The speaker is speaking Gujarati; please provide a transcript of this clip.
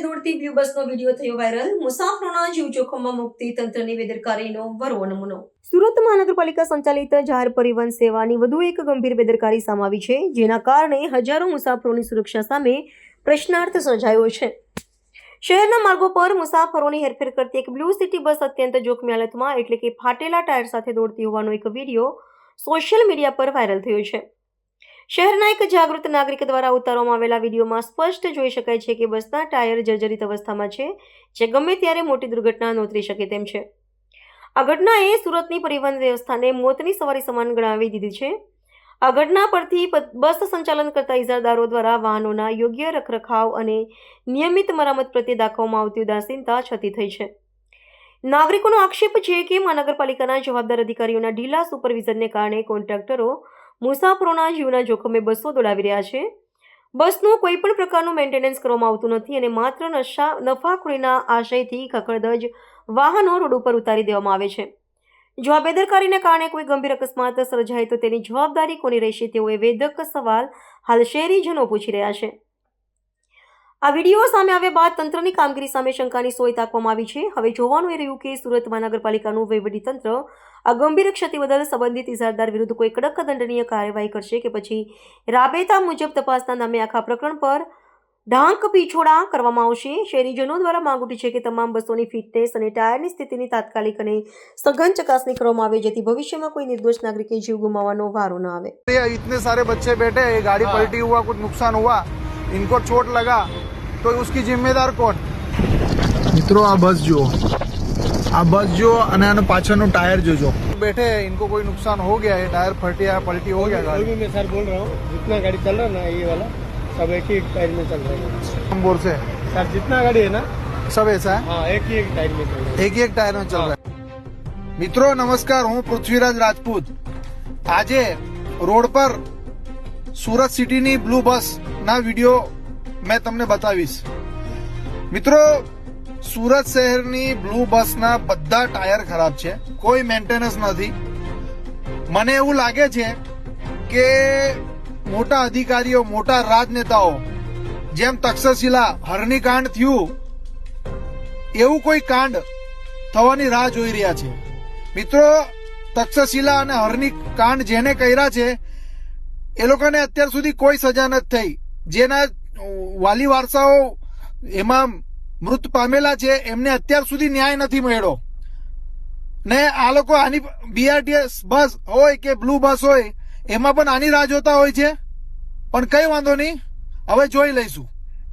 દોડતી બ્લુ બસનો વીડિયો થયો વાયરલ. મુસાફરોના જીવ જોખમમાં મુક્તિ તંત્રની બેદરકારીનો વરવો નમૂનો. સુરત મહાનગરપાલિકા સંચાલિત જાહેર પરિવહન સેવાની વધુ એક ગંભીર બેદરકારી સામે આવી છે, જેના કારણે હજારો મુસાફરોની સુરક્ષા સામે પ્રશ્નાર્થ સર્જાયો છે. શહેરના માર્ગો પર મુસાફરોની હેરફેર કરતી એક બ્લુ સિટી બસ અત્યંત જોખમી હાલતમાં, એટલે કે ફાટેલા ટાયર સાથે દોડતી હોવાનો એક વીડિયો સોશિયલ મીડિયા પર વાયરલ થયો છે. શહેરના એક જાગૃત નાગરિક દ્વારા ઉતારવામાં આવેલા વિડીયોમાં સ્પષ્ટ જોઈ શકાય છે કે બસના ટાયર જર્જરિત અવસ્થામાં છે, જે ગમે ત્યારે મોટી દુર્ઘટના નોતરી શકે તેમ છે. આ ઘટનાએ સુરતની પરિવહન વ્યવસ્થાને મોતની સવારી સમાન ગણાવી દીધી છે. આ ઘટના પરથી બસ સંચાલન કરતા ઇજારદારો દ્વારા વાહનોના યોગ્ય રખરખાવ અને નિયમિત મરામત પ્રત્યે દાખવવામાં આવતી ઉદાસીનતા છતી થઈ છે. નાગરિકોનો આક્ષેપ છે કે મહાનગરપાલિકાના જવાબદાર અધિકારીઓના ઢીલા સુપરવિઝનને કારણે કોન્ટ્રાક્ટરો મુસાફરોના જીવના જોખમે બસો દોડાવી રહ્યા છે. બસનું કોઈ પણ પ્રકારનું મેન્ટેનન્સ કરવામાં આવતું નથી અને માત્ર નશા, નફાખોરીના આશયથી ખખડધજ વાહનો રોડ ઉપર ઉતારી દેવામાં આવે છે. જો આ બેદરકારીને કારણે કોઈ ગંભીર અકસ્માત સર્જાય તો તેની જવાબદારી કોની રહેશે તેવો એ વેધક સવાલ હાલ શહેરીજનો પૂછી રહ્યા છે. આ વિડીયો સામે આવ્યા બાદ તંત્રની કામગીરી સામે શંકાની સોય તાકવામાં આવી છે હવે જોવાનું એ રહ્યું કે સુરત મહાનગરપાલિકાનું વહીવટીતંત્ર આ ગંભીર ક્ષતિ બદલ સંબંધિત ઇજારદાર વિરુદ્ધ કોઈ કડક દંડનીય કાર્યવાહી કરશે કે પછી રાબેતા મુજબ તપાસના નામે આખા પ્રકરણ પર ઢાંક પીછોડા કરવામાં આવશે શહેરીજનો દ્વારા માંગ ઉઠી છે કે તમામ બસોની ફિટનેસ અને ટાયરની સ્થિતિની તાત્કાલિક અને સઘન ચકાસણી કરવામાં આવે જેથી ભવિષ્યમાં કોઈ નિર્દોષ નાગરિકે જીવ ગુમાવવાનો વારો ન આવે ये इतने सारे बच्चे बैठे ये गाड़ी पलटी हुआ कुछ नुकसान हुआ इनको चोट लगा तो उसकी जिम्मेदार कोण મિત્રો આ બસ જુઓ આ બસ જુઓ અને આનો પાછળનું ટાયર જોજો बैठे हैं इनको कोई नुकसान हो गया है टायर फटिया पलटी हो गया अभी गाड़ी भी मैं सर बोल रहा हूँ जितना गाड़ी चल रहा है ना ये वाला सब एक ही एक टायर में चल रहा है नंबर से सर जितना गाड़ी है ना सब ऐसा है हाँ एक ही एक टायर में चल रहा है એક એક ટાયર માં ચાલ રહા है મિત્રો નમસ્કાર હું પૃથ્વીરાજ રાજપૂત આજે રોડ પર સુરત સિટીની બ્લુ બસ ના વિડીયો મેં તમને બતાવીશ. મિત્રો, સુરત શહેરની બ્લુ બસના બધા ટાયર ખરાબ છે. કોઈ મેન્ટેનન્સ નથી. મને એવું લાગે છે કે મોટા અધિકારીઓ, મોટા રાજનેતાઓ, જેમ તક્ષશિલા હરણીકાંડ થયું, એવું કોઈ કાંડ થવાની રાહ જોઈ રહ્યા છે. મિત્રો, તક્ષશિલા અને હરની કાંડ જેને કર્યા છે, એ લોકોને અત્યાર સુધી કોઈ સજા નથી થઈ. જેના વાલી વારસાઓ એમાં મૃત પામેલા છે, એમને અત્યાર સુધી ન્યાય નથી મળ્યો. ને આ લોકો આની બીઆરટીએસ બસ હોય કે બ્લુ બસ હોય, એમાં પણ આની રાહ જોતા હોય છે. પણ કઈ વાંધો નહીં, હવે જોઈ લઈશું.